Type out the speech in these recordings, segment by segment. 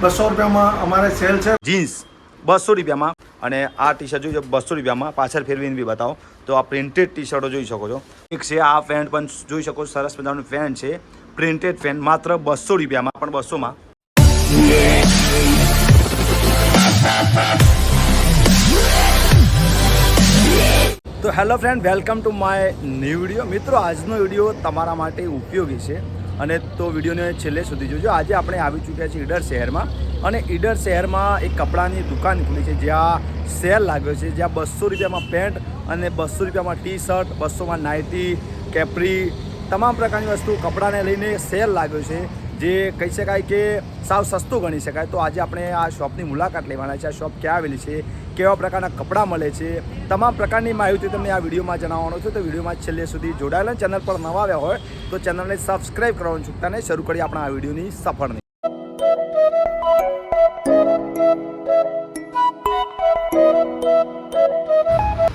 બસો રૂપિયામાં અમારે સેલ છે. જીન્સ બસો રૂપિયામાં અને આ ટી શર્ટ જોઈ બસો રૂપિયામાં. પાછળ ફેરવીને બી બતાવો. તો આ પ્રિન્ટેડ ટી શર્ટો જોઈ શકો છો. એક છે આ પેન્ટ પણ જોઈ શકો છો, સરસ મજાનું પેન્ટ છે. પ્રિન્ટેડ પેન્ટ માત્ર બસો રૂપિયામાં, પણ બસોમાં. તો hello friend welcome to my new video મિત્રો, આજનો વીડિયો તમારા માટે ઉપયોગી છે. અને તો વિડીયોને છેલ્લે સુધી જોજો. આજે આપણે આવી ચૂક્યા છીએ ઈડર શહેરમાં અને ઈડર શહેરમાં એક કપડાની દુકાન ખુલી છે, જ્યાં સેલ લાગ્યો છે, જ્યાં બસો રૂપિયામાં પેન્ટ અને બસો રૂપિયામાં ટી શર્ટ બસોમાં નાઇટી, કેપરી તમામ પ્રકારની વસ્તુ કપડાને લઈને સેલ લાગ્યો છે, જે કહી શકાય કે સાવ સસ્તું ગણી શકાય. તો આજે આપણે આ શોપની મુલાકાત લેવાના છે. આ શોપ ક્યાં આવેલી છે કેવા પ્રકારના કપડાં મળે છે, તમામ પ્રકારની માહિતી તમને આ વિડીયોમાં જણાવવાનો છું. તો વિડીયોમાં છેલ્લે સુધી જોડાયેલા ચેનલ પર નવા આવ્યા હોય, તો ચેનલને સબસ્ક્રાઈબ કરવાનું ચૂકતા નહીં. શરૂ કરીએ આપણા આ વિડીયોની સફળની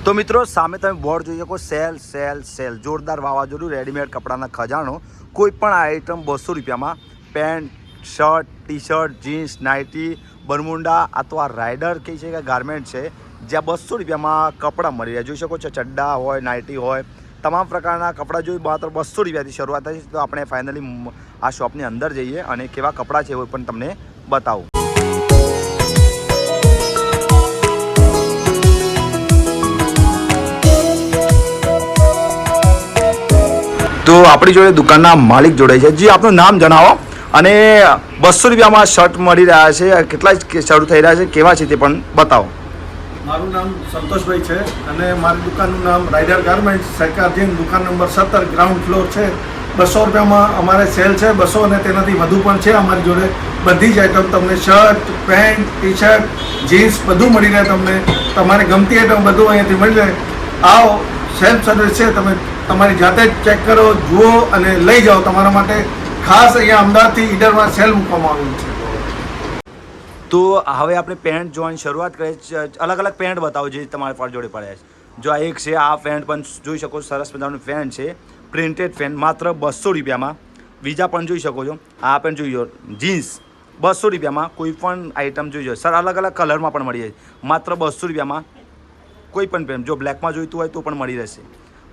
તો મિત્રો, સામે તમે બોર્ડ જોઈ શકો, સેલ સેલ સેલ. જોરદાર વાવાઝોડું, રેડીમેડ કપડાના ખજાનો. કોઈ પણ આઇટમ બસો રૂપિયામાં, pant, shirt T shirt jeans, nightie, bermuda અથવા રાઇડર કહે છે કે ગાર્મેન્ટ છે, જ્યાં બસો રૂપિયામાં કપડાં મળી રહ્યા. જોઈ શકો છો, ચડ્ડા હોય, નાઇટી હોય, તમામ પ્રકારના કપડાં જોઈ માત્ર બસો રૂપિયાથી શરૂઆત થાય છે. તો આપણે ફાઇનલી આ શોપની અંદર જઈએ અને કેવા કપડાં છે એ પણ તમને બતાવું. તો આપણી જોડે દુકાનના માલિક જોડે છે. જી, આપનું નામ જણાવો. અને બસો રૂપિયામાં શર્ટ મળી રહ્યા છે. કેટલા શરૂ થઈ રહ્યા છે? કેવા છે તે પણ બતાવો. મારું નામ સંતોષભાઈ છે અને મારી દુકાનનું નામ રાઇડર ગાર્મેન્ટ સહકાર જૈન દુકાન નંબર સત્તર ગ્રાઉન્ડ ફ્લોર છે. બસો રૂપિયામાં અમારે સેલ છે. બસો અને તેનાથી વધુ પણ છે અમારી જોડે. બધી જ આઈટમ તમને shirt pant T shirt jeans બધું મળી રહે તમને. તમારે ગમતી આઈટમ બધું અહીંયાથી મળી રહે. આવો સેલ્ફ સર્વિસ છે. તમે તમારી જાતે જ ચેક કરો, જુઓ અને લઈ જાઓ તમારા માટે. ખાસ અહીંયા અમદાવાદથી ઈડરમાં સેલ મૂકવામાં આવ્યું છે. તો હવે આપણે પેન્ટ જોવાની શરૂઆત કરીએ. છે અલગ અલગ પેન્ટ બતાવો જે તમારા પર જોડે પડ્યા છે. જો આ એક છે, આ પેન્ટ પણ જોઈ શકો સરસ મજાનું પેન્ટ છે. પ્રિન્ટેડ પેન્ટ, માત્ર બસો રૂપિયામાં. બીજા પણ જોઈ શકો છો. આ પેન્ટ જોઈ લો, જીન્સ બસો રૂપિયામાં. કોઈ પણ આઇટમ જોઈ લો. સર, અલગ અલગ કલરમાં પણ મળી જાય માત્ર બસો રૂપિયામાં કોઈ પણ પેન્ટ. જો બ્લેકમાં જોઈતું હોય તો પણ મળી રહેશે.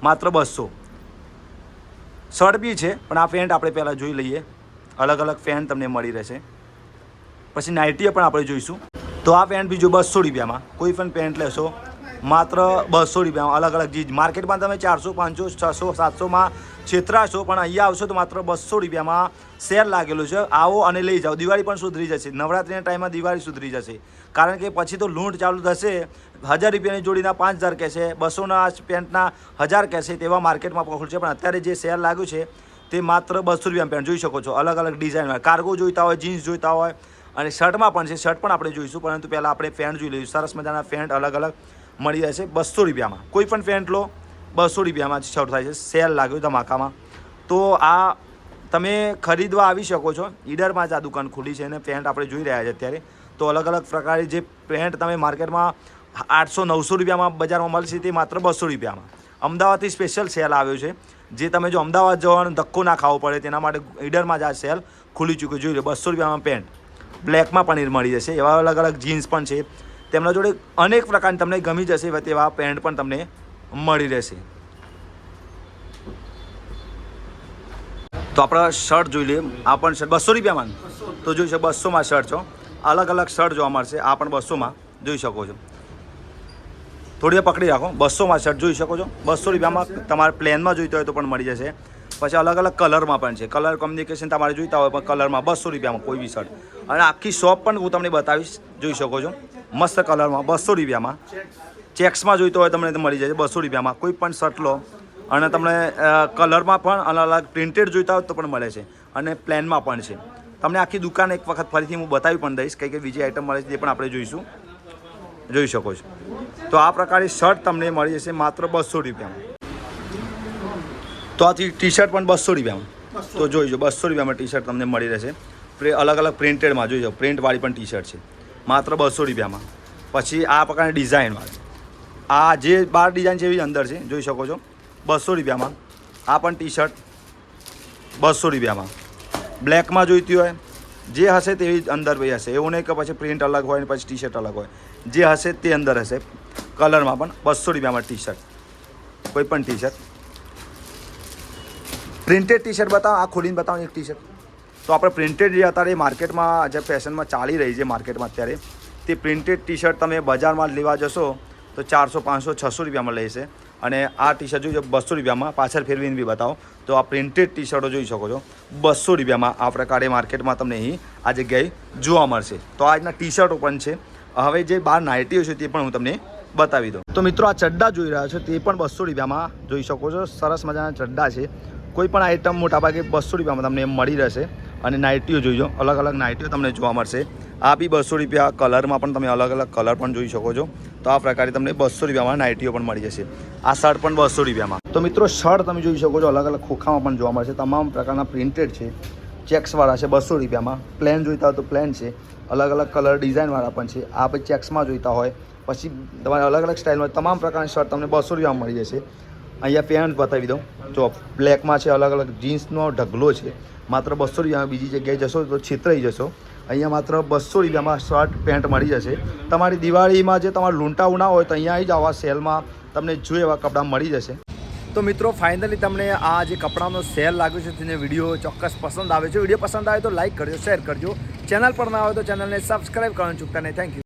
માત્ર બસો. શર્ટ બી છે, પણ આ પેન્ટ આપણે પહેલાં જોઈ લઈએ. અલગ અલગ પેન્ટ તમને મળી રહેશે. પછી નાઇટીએ પણ આપણે જોઈશું. તો આ પેન્ટ બીજું બસો રૂપિયામાં. કોઈ પણ પેન્ટ લેશો માત્ર બસો રૂપિયામાં અલગ અલગ ચીજ. માર્કેટમાં તમે ચારસો, પાંચસો, છસો, સાતસોમાં છેતરાશો, પણ અહીંયા આવશો તો માત્ર બસો રૂપિયામાં શેર લાગેલું છે. આવો અને લઈ જાઓ. દિવાળી પણ સુધરી જશે. નવરાત્રિના ટાઈમમાં દિવાળી સુધરી જશે. કારણ કે પછી તો લૂંટ ચાલુ થશે. હજાર રૂપિયાની જોડીના પાંચ હજાર કહેશે. બસોના પેન્ટના હજાર કહેશે તેવા માર્કેટમાં છે પણ અત્યારે જે સેલ લાગ્યું છે તે માત્ર બસો રૂપિયામાં પેન્ટ. જોઈ શકો છો. અલગ અલગ ડિઝાઇનમાં. કાર્ગો જોઈતા હોય, જીન્સ જોઈતા હોય અને શર્ટમાં પણ છે. શર્ટ પણ આપણે જોઈશું. પરંતુ પહેલાં આપણે પેન્ટ જોઈ લઈશું. સરસ મજાના પેન્ટ, અલગ અલગ મળી જશે બસો રૂપિયામાં. કોઈ પણ પેન્ટ લો, બસો રૂપિયામાં શરૂ થાય છે. સેલ લાગ્યું ધમાકામાં. તો આ તમે ખરીદવા આવી શકો છો. ઈડરમાં જ આ દુકાન ખુલી છે અને પેન્ટ આપણે જોઈ રહ્યા છે અત્યારે. તો અલગ અલગ પ્રકારે જે પેન્ટ તમે માર્કેટમાં આઠસો, નવસો રૂપિયામાં બજારમાં મળશે તે માત્ર બસો રૂપિયામાં. અમદાવાદથી સ્પેશિયલ સેલ આવ્યો છે. જે તમે જો અમદાવાદ જવાનો ધક્કો ના ખાવો પડે તેના માટે ઈડરમાં જ આ સેલ ખુલી ચૂક્યું. જોઈ લો, બસો રૂપિયામાં પેન્ટ બ્લેકમાં પણ મળી જશે. એવા અલગ અલગ જીન્સ પણ છે. તેમના જોડે અનેક પ્રકારની તમને ગમી જશે તેવા પેન્ટ પણ તમને મળી રહેશે. તો આપણા શર્ટ જોઈ લઈએ. આ પણ શર્ટ બસો રૂપિયામાં તો જોઈ શકો બસોમાં શર્ટ છો. અલગ અલગ શર્ટ જોવા મળશે. આ પણ બસોમાં જોઈ શકો છો. થોડી પકડી રાખો. બસોમાં શર્ટ જોઈ શકો છો. બસો રૂપિયામાં તમારે પ્લેનમાં જોઈતો હોય તો પણ મળી જશે. પછી અલગ અલગ કલરમાં પણ છે. કલર કોમ્યુનિકેશન તમારે જોઈતા હોય પણ કલરમાં બસો રૂપિયામાં કોઈ બી શર્ટ. અને આખી શોપ પણ હું તમને બતાવીશ. જોઈ શકો છો. મસ્ત કલરમાં, બસો રૂપિયામાં. ચેક્સમાં જોઈતો હોય તમને મળી જશે બસો રૂપિયામાં. કોઈ પણ શર્ટ લો અને તમને કલરમાં પણ અલગ અલગ પ્રિન્ટેડ જોઈતા હોય તો પણ મળે છે. અને પ્લેનમાં પણ છે. તમને આખી દુકાન એક વખત ફરીથી હું બતાવી પણ દઈશ, કઈ કઈ બીજી આઈટમ મળે છે તે પણ આપણે જોઈશું. જોઈ શકો છો. તો આ પ્રકારે શર્ટ તમને મળી જશે માત્ર બસો રૂપિયામાં. તો આ ટી શર્ટ પણ બસો રૂપિયામાં. તો જોઈજો બસો રૂપિયામાં ટી શર્ટ તમને મળી રહેશે. અલગ અલગ પ્રિન્ટેડમાં જોઈજો પ્રિન્ટવાળી પણ ટી શર્ટ છે. માત્ર બસો રૂપિયામાં. પછી આ પ્રકારની ડિઝાઇનવાળી આ જે બાર ડિઝાઇન છે એવી અંદર છે, જોઈ શકો છો. બસો રૂપિયામાં. આ પણ ટી શર્ટ બસો રૂપિયામાં. બ્લેકમાં જોઈતી હોય, જે હશે તેવી અંદર ભાઈ હશે. એવું નહીં કે પછી પ્રિન્ટ અલગ હોય ને પછી ટી શર્ટ અલગ હોય. જે હશે તે અંદર હશે. કલરમાં પણ બસો રૂપિયામાં ટી શર્ટ કોઈ પણ T shirt printed T shirt બતાવો, આ ખોલીને બતાવો, એક ટી શર્ટ તો આપણે પ્રિન્ટેડ જે અત્યારે માર્કેટમાં જે ફેશનમાં ચાલી રહી છે, માર્કેટમાં અત્યારે, તે પ્રિન્ટેડ ટી શર્ટ તમે બજારમાં લેવા જશો, તો ચારસો, પાંચસો, છસો રૂપિયામાં લેશે અને આ ટી શર્ટ જોઈ બસો રૂપિયામાં. પાછળ ફેરવીને બી બતાવો. તો આ પ્રિન્ટેડ ટી શર્ટો જોઈ શકો છો, બસો રૂપિયામાં આ પ્રકારે માર્કેટમાં તમને અહીં આ જગ્યાએ જોવા મળશે. તો આ રીતના ટી શર્ટો પણ છે. હવે જે બાર નાઇટીઓ છે, તે પણ હું તમને બતાવી દઉં. તો મિત્રો, આ ચડ્ડા જોઈ રહ્યા છો, તે પણ બસો રૂપિયામાં જોઈ શકો છો. સરસ મજાના ચડ્ડા છે. કોઈ પણ આઇટમ મોટાભાગે બસો રૂપિયામાં તમને મળી રહેશે. અને નાઇટીઓ જોઈજો અલગ અલગ નાઇટીઓ તમને જોવા મળશે. આ બી બસો રૂપિયા કલરમાં પણ તમે અલગ અલગ કલર પણ જોઈ શકો છો. તો આ પ્રકારે તમને બસો રૂપિયામાં નાઇટીઓ પણ મળી જશે. આ શર્ટ પણ બસો રૂપિયામાં. તો મિત્રો શર્ટ તમે જોઈ શકો છો અલગ અલગ ખોખામાં પણ જોવા મળશે. તમામ પ્રકારના પ્રિન્ટેડ છે. ચેક્સવાળા છે બસો રૂપિયામાં. પ્લેન જોઈતા હોય તો પ્લેન છે. અલગ અલગ કલર ડિઝાઇનવાળા પણ છે. આ પછી ચેક્સમાં જોઈતા હોય. પછી તમારે અલગ અલગ સ્ટાઇલમાં તમામ પ્રકારની શર્ટ તમને બસો રૂપિયામાં મળી જશે. અહીંયા પેન્ટ બતાવી દઉં. જો બ્લેકમાં છે, અલગ અલગ જીન્સનો ઢગલો છે, માત્ર બસો રૂપિયામાં બીજી જગ્યાએ જશો તો છેતરાઈ જશો. અહીંયા માત્ર બસો રૂપિયામાં શર્ટ પેન્ટ મળી જશે. તમારી દિવાળીમાં જે તમારે લૂંટાવું ના હોય તો અહીંયા આવી આવા સેલમાં તમને જોઈએ એવા કપડાં મળી જશે. તો મિત્રો ફાઇનલી તમને આ જે કપડાનો સેલ લાગ્યો છે, તેને વીડિયો ચોક્કસ પસંદ આવે છે. વીડિયો પસંદ આવે તો લાઇક કરજો શેર કરજો. ચેનલ પર ના આવે તો ચેનલને સબસ્ક્રાઈબ કરવાનું ચૂકતા નહીં. Thank you